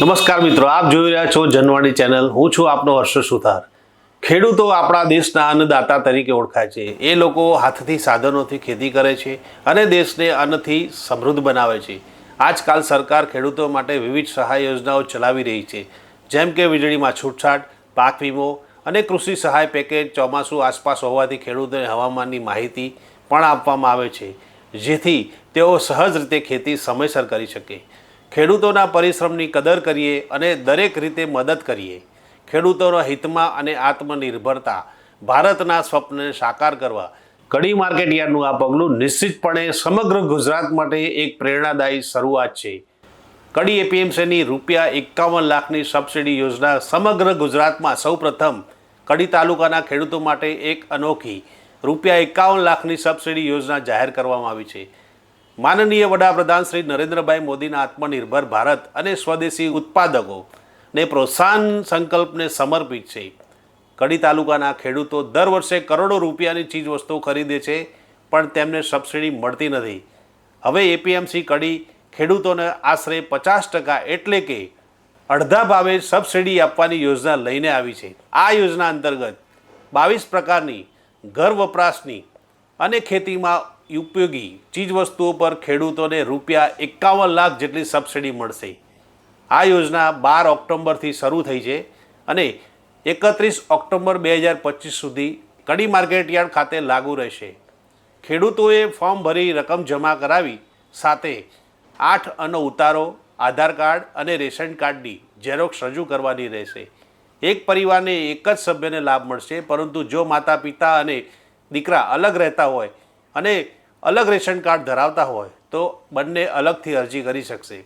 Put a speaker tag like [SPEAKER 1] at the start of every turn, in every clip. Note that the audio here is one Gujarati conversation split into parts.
[SPEAKER 1] નમસ્કાર મિત્રો, આપ જોઈ રહ્યા છો જનવાણી ચેનલ. હું છું આપનો હર્ષ સુથાર. ખેડૂતો આપણા દેશના અન્નદાતા તરીકે ઓળખાય છે. એ લોકો હાથથી સાધનોથી ખેતી કરે છે અને દેશને અન્નથી સમૃદ્ધ બનાવે છે. આજકાલ સરકાર ખેડૂતો માટે વિવિધ સહાય યોજનાઓ ચલાવી રહી છે. જેમ કે વીજળીમાં છૂટછાટ, પાક વીમો અને કૃષિ સહાય પેકેજ ચોમાસું આસપાસ હોવાથી ખેડૂતોને હવામાનની માહિતી પણ આપવામાં આવે છે. જેથી તેઓ સહજ રીતે ખેતી સમયસર કરી શકે. ખેડૂતોના પરિશ્રમની કદર કરીએ અને દરેક રીતે મદદ કરીએ. ખેડૂતોના હિતમાં અને આત્મનિર્ભરતા, ભારતના સ્વપ્નને સાકાર કરવા. કડી માર્કેટ યાર્ડનું આ પગલું નિશ્ચિતપણે સમગ્ર ગુજરાત માટે એક પ્રેરણાદાયી શરૂઆત છે. કડી એપીએમસીની રૂપિયા એકાવન લાખની સબસિડી યોજના સમગ્ર ગુજરાતમાં સૌપ્રથમ કડી તાલુકાના ખેડૂતો માટે એક અનોખી રૂપિયા એકાવન લાખની સબસિડી યોજના જાહેર કરવામાં આવી છે. માનનીય વડાપ્રધાન શ્રી નરેન્દ્રભાઈ મોદીના આત્મનિર્ભર ભારત અને સ્વદેશી ઉત્પાદકો ને પ્રોત્સાહન સંકલ્પને સમર્પિત છે. કડી તાલુકાના ખેડૂતો દર વર્ષે કરોડો રૂપિયાની ચીજ વસ્તુઓ ખરીદે છે, પણ તેમને સબસિડી મળતી નથી. હવે એપીએમસી કડી ખેડૂતોને આશરે પચાસ ટકા એટલે કે અડધા ભાવે સબસિડી આપવાની યોજના લઈને આવી છે. આ યોજના અંતર્ગત બાવીસ પ્રકારની ઘર વપરાશની અને ખેતીમાં ઉપયોગી ચીજવસ્તુઓ પર ખેડૂતોને રૂપિયા એકાવન લાખ જેટલી સબસિડી મળશે. આ યોજના બાર ઓક્ટોબરથી શરૂ થઈ છે અને એકત્રીસ ઓક્ટોબર બે હજાર પચીસ સુધી કડી માર્કેટ યાર્ડ ખાતે લાગુ રહેશે. ખેડૂતોએ ફોર્મ ભરી રકમ જમા કરાવી સાથે આઠ અનો ઉતારો, આધાર કાર્ડ અને રેશન કાર્ડની ઝેરોક્ષ રજૂ કરવાની રહેશે. એક પરિવારને એક જ સભ્યને લાભ મળશે, પરંતુ જો માતા પિતા અને દીકરા અલગ રહેતા હોય અને અલગ રેશન કાર્ડ ધરાવતા હોય તો બંને અલગથી અરજી કરી શકશે.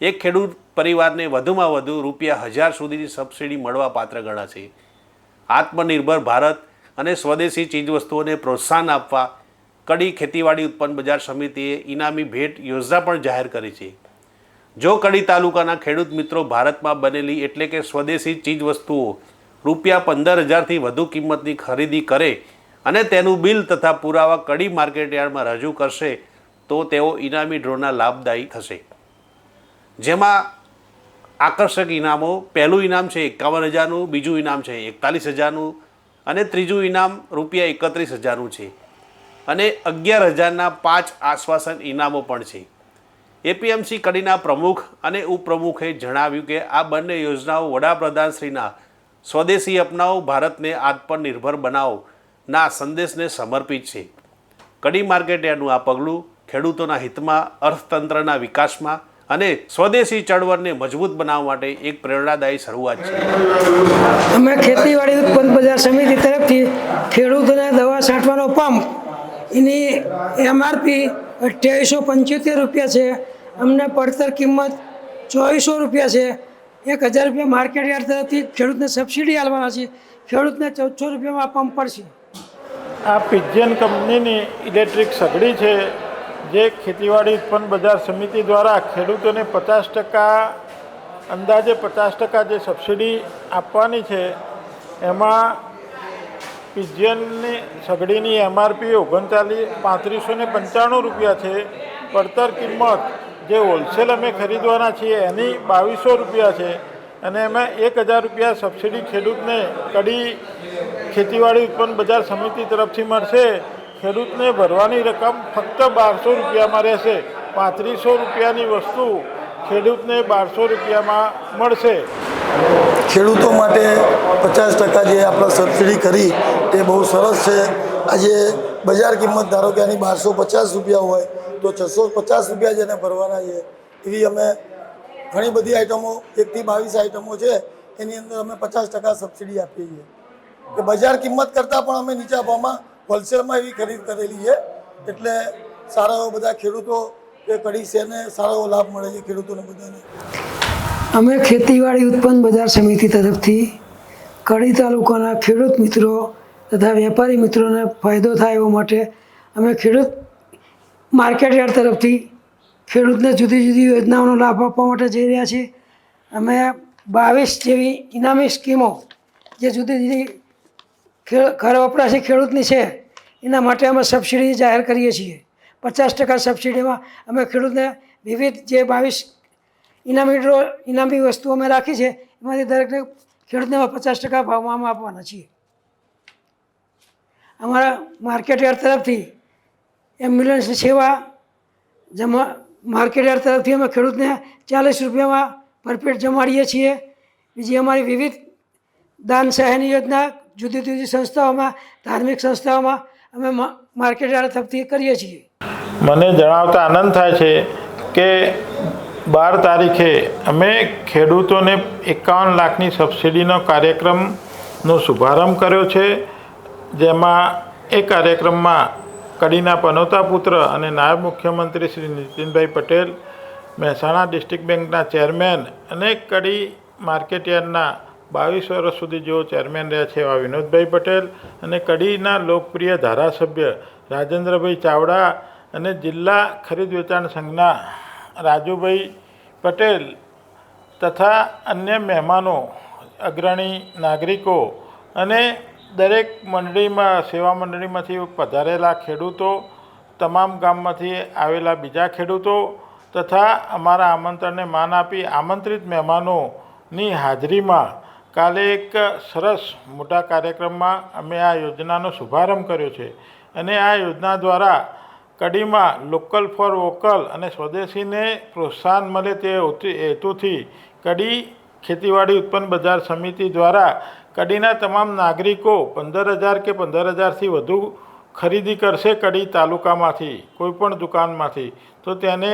[SPEAKER 1] એક ખેડૂત પરિવારને વધુમાં વધુ રૂપિયા હજાર સુધીની સબસિડી મળવા પાત્ર ગણાશે. આત્મનિર્ભર ભારત અને સ્વદેશી ચીજવસ્તુઓને પ્રોત્સાહન આપવા કડી ખેતીવાડી ઉત્પન્ન બજાર સમિતિએ ઇનામી ભેટ યોજના પણ જાહેર કરી છે. જો કડી તાલુકાના ખેડૂત મિત્રો ભારતમાં બનેલી એટલે કે સ્વદેશી ચીજવસ્તુઓ રૂપિયા પંદર હજારથી વધુ કિંમતની ખરીદી કરે અને તેનું બિલ તથા પુરાવા કડી માર્કેટ યાર્ડમાં રજૂ કરશે તો તેઓ ઇનામી ડ્રોના લાભદાયી થશે. જેમાં આકર્ષક ઇનામો, પહેલું ઇનામ છે એકાવન હજારનું, બીજું ઇનામ છે એકતાલીસ હજારનું અને ત્રીજું ઇનામ રૂપિયા એકત્રીસ હજારનું છે. અને અગિયાર હજારના પાંચ આશ્વાસન ઇનામો પણ છે. એપીએમસી કડીના પ્રમુખ અને ઉપપ્રમુખે જણાવ્યું કે આ બંને યોજનાઓ વડાપ્રધાનશ્રીના સ્વદેશી અપનાવો, ભારતને આત્મનિર્ભર બનાવો ના સંદેશને સમર્પિત છે. કડી માર્કેટ યાર્ડનું આ પગલું ખેડૂતોના હિતમાં, અર્થતંત્રના વિકાસમાં અને સ્વદેશી ચળવળને મજબૂત બનાવવા માટે એક પ્રેરણાદાયી શરૂઆત છે.
[SPEAKER 2] અમે ખેતીવાડી ઉત્પન્ન બજાર સમિતિ તરફથી ખેડૂતોને દવા છાંટવાનો પંપ, એની એમઆરપી અઠ્યાવીસો પંચોતેર રૂપિયા છે, અમને પડતર કિંમત ચોવીસો રૂપિયા છે. એક હજાર રૂપિયા માર્કેટ યાર્ડ તરફથી ખેડૂતને સબસિડી આપવાના છે. ખેડૂતને ચૌદસો રૂપિયામાં પંપ પડશે.
[SPEAKER 3] આ પિજિયન કંપનીની ઇલેક્ટ્રિક સગડી છે, જે ખેતીવાડી ઉત્પન્ન બજાર સમિતિ દ્વારા ખેડૂતોને પચાસ ટકા, અંદાજે પચાસ ટકા જે સબસિડી આપવાની છે, એમાં પિજિયનની સગડીની એમઆરપી ઓગણચાલીસ, પાંત્રીસો ને પંચાણું રૂપિયા છે, પડતર કિંમત જે હોલસેલ અમે ખરીદવાના છીએ એની બાવીસો રૂપિયા છે અને એમાં એક હજાર રૂપિયા સબસિડી ખેડૂતને કડી ખેતીવાડી ઉત્પન્ન બજાર સમિતિ તરફથી મળશે. ખેડૂતને ભરવાની રકમ ફક્ત બારસો રૂપિયામાં રહેશે. પાંત્રીસો રૂપિયાની વસ્તુ ખેડૂતને બારસો રૂપિયામાં મળશે.
[SPEAKER 4] ખેડૂતો માટે પચાસ ટકા જે આપણે સબસિડી કરી તે બહુ સરસ છે. આજે બજાર કિંમત ધારો કે આની બારસો પચાસ રૂપિયા હોય તો છસો પચાસ રૂપિયા જેને ભરવાના છે. એવી અમે ઘણી બધી આઈટમો, એકથી બાવીસ આઈટમો છે, એની અંદર અમે પચાસ ટકા સબસિડી આપીએ છીએ. કે બજાર કિંમત કરતાં પણ અમે નીચા ભાવમાં હોલસેલમાં એવી ખરીદ કરેલી છે. એટલે સારા એવા બધા ખેડૂતો એ છે ને સારો એવો લાભ મળે છે ખેડૂતોને બધાને.
[SPEAKER 2] અમે ખેતીવાડી ઉત્પન્ન બજાર સમિતિ તરફથી કડી તાલુકાના ખેડૂત મિત્રો તથા વેપારી મિત્રોને ફાયદો થાય એવા માટે અમે ખેડૂત માર્કેટ યાર્ડ તરફથી ખેડૂતને જુદી જુદી યોજનાઓનો લાભ આપવા માટે જઈ રહ્યા છીએ. અમે બાવીસ જેવી ઇનામી સ્કીમો જે જુદી જુદી ઘર વપરાશી ખેડૂતની છે, એના માટે અમે સબસિડી જાહેર કરીએ છીએ. પચાસ ટકા સબસિડીમાં અમે ખેડૂતને વિવિધ જે બાવીસ ઇનામી ડ્રો, ઇનામી વસ્તુ અમે રાખી છે, એમાંથી દરેકને ખેડૂતને પચાસ ટકા ભાવમાં અમે આપવાના છીએ. અમારા માર્કેટ યાર્ડ તરફથી એમ્બ્યુલન્સની સેવા જમા માર્કેટ યાર્ડ તરફથી અમે ખેડૂતને ચાલીસ રૂપિયામાં ભરપેટ જમાડીએ છીએ. બીજી અમારી વિવિધ દાન સહાયની યોજના, જુદી જુદી સંસ્થાઓમાં, ધાર્મિક સંસ્થાઓમાં અમે માર્કેટ યાર્ડ તરફથી કરીએ છીએ.
[SPEAKER 3] મને જણાવતા આનંદ થાય છે કે બાર તારીખે અમે ખેડૂતોને એકાવન લાખની સબસિડીનો કાર્યક્રમનો શુભારંભ કર્યો છે, જેમાં એ કાર્યક્રમમાં કડીના પનોતા પુત્ર અને નાયબ મુખ્યમંત્રી શ્રી નીતિનભાઈ પટેલ, મહેસાણા ડિસ્ટ્રિક્ટ બેંકના ચેરમેન અને કડી માર્કેટયાર્ડના બાવીસ વર્ષ સુધી જેઓ ચેરમેન રહ્યા છે એવા વિનોદભાઈ પટેલ અને કડીના લોકપ્રિય ધારાસભ્ય રાજેન્દ્રભાઈ ચાવડા અને જિલ્લા ખરીદ વેચાણ સંઘના રાજુભાઈ પટેલ તથા અન્ય મહેમાનો, અગ્રણી નાગરિકો અને દરેક મંડળીમાં, સેવા મંડળીમાંથી પધારેલા ખેડૂતો, તમામ ગામમાંથી આવેલા બીજા ખેડૂતો તથા અમારા આમંત્રણને માન આપી આમંત્રિત મહેમાનોની હાજરીમાં કાલે એક સરસ મોટા કાર્યક્રમમાં અમે આ યોજનાનો શુભારંભ કર્યો છે. અને આ યોજના દ્વારા કડીમાં લોકલ ફોર વોકલ અને સ્વદેશીને પ્રોત્સાહન મળે તે હેતુથી કડી ખેતીવાડી ઉત્પન્ન બજાર સમિતિ દ્વારા કડીના તમામ નાગરિકો પંદર હજાર કે પંદર હજારથી વધુ ખરીદી કરશે કડી તાલુકામાંથી, કોઈપણ દુકાનમાંથી. તો તેને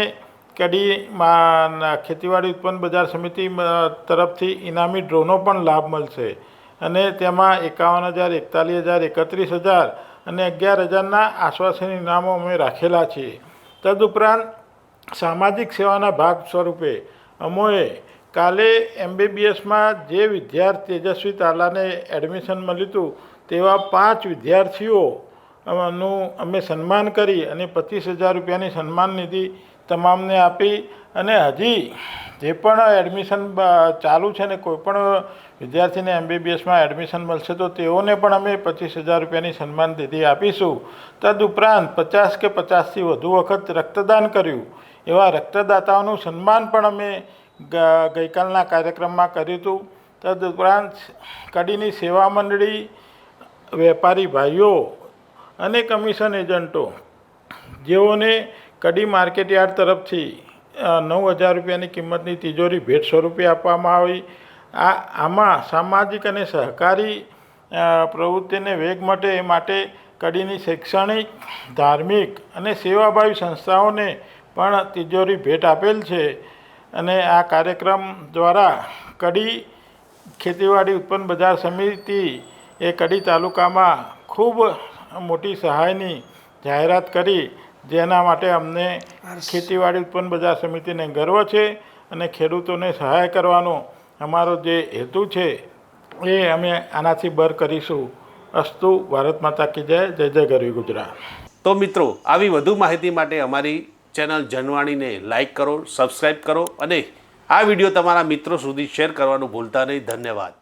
[SPEAKER 3] કડીમાં ખેતીવાડી ઉત્પન્ન બજાર સમિતિ તરફથી ઇનામી ડ્રોનો પણ લાભ મળશે. અને તેમાં એકાવન હજાર, એકતાલીસ હજાર, એકત્રીસ હજાર અને અગિયાર હજારના આશ્વાસન ઇનામો અમે રાખેલા છીએ. તદુપરાંત સામાજિક સેવાના ભાગ સ્વરૂપે અમોએ કાલે એમબીબીએસમાં જે વિદ્યાર્થી તેજસ્વી તાલાને એડમિશન મળ્યું હતું, તેવા પાંચ વિદ્યાર્થીઓનું અમે સન્માન કરી અને પચીસ હજાર રૂપિયાની સન્માન નિધિ તમામને આપી અને હજી જે પણ એડમિશન ચાલુ છે ને કોઈ પણ વિદ્યાર્થીને એમબીબીએસમાં એડમિશન મળશે તો તેઓને પણ અમે પચીસ હજાર રૂપિયાની સન્માન નિધિ આપીશું. તદુપરાંત પચાસ કે પચાસથી વધુ વખત રક્તદાન કર્યું. એવા રક્તદાતાઓનું સન્માન પણ અમે ગઈકાલના કાર્યક્રમમાં કર્યું હતું. તદુપરાંત કડીની સેવા મંડળી, વેપારી ભાઈઓ અને કમિશન એજન્ટો, જેઓને કડી માર્કેટ યાર્ડ તરફથી નવ હજાર રૂપિયાની કિંમતની તિજોરી ભેટ સ્વરૂપે આપવામાં આવી. આ, આમાં સામાજિક અને સહકારી પ્રવૃત્તિને વેગ મળે એ માટે કડીની શૈક્ષણિક, ધાર્મિક અને સેવાભાવી સંસ્થાઓને પણ તિજોરી ભેટ આપેલ છે. અને આ કાર્યક્રમ દ્વારા કડી ખેતીવાડી ઉત્પન્ન બજાર સમિતિ એ કડી તાલુકામાં ખૂબ મોટી સહાયની જાહેરાત કરી જેના માટે અમને ખેતીવાડી ઉત્પન્ન બજાર સમિતિને ગર્વ છે અને ખેડૂતોને સહાય કરવાનો અમારો જે હેતુ છે એ અમે આનાથી બર કરીશું. અસ્તુ ભારત માતા કી જય જય જય ગરવી ગુજરાત.
[SPEAKER 1] તો મિત્રો આવી વધુ માહિતી માટે અમારી ચેનલ જનવાણીને લાઈક કરો સબસ્ક્રાઈબ કરો અને આ વીડિયો તમારા મિત્રો સુધી શેર કરવાનું ભૂલતા નહીં. ધન્યવાદ.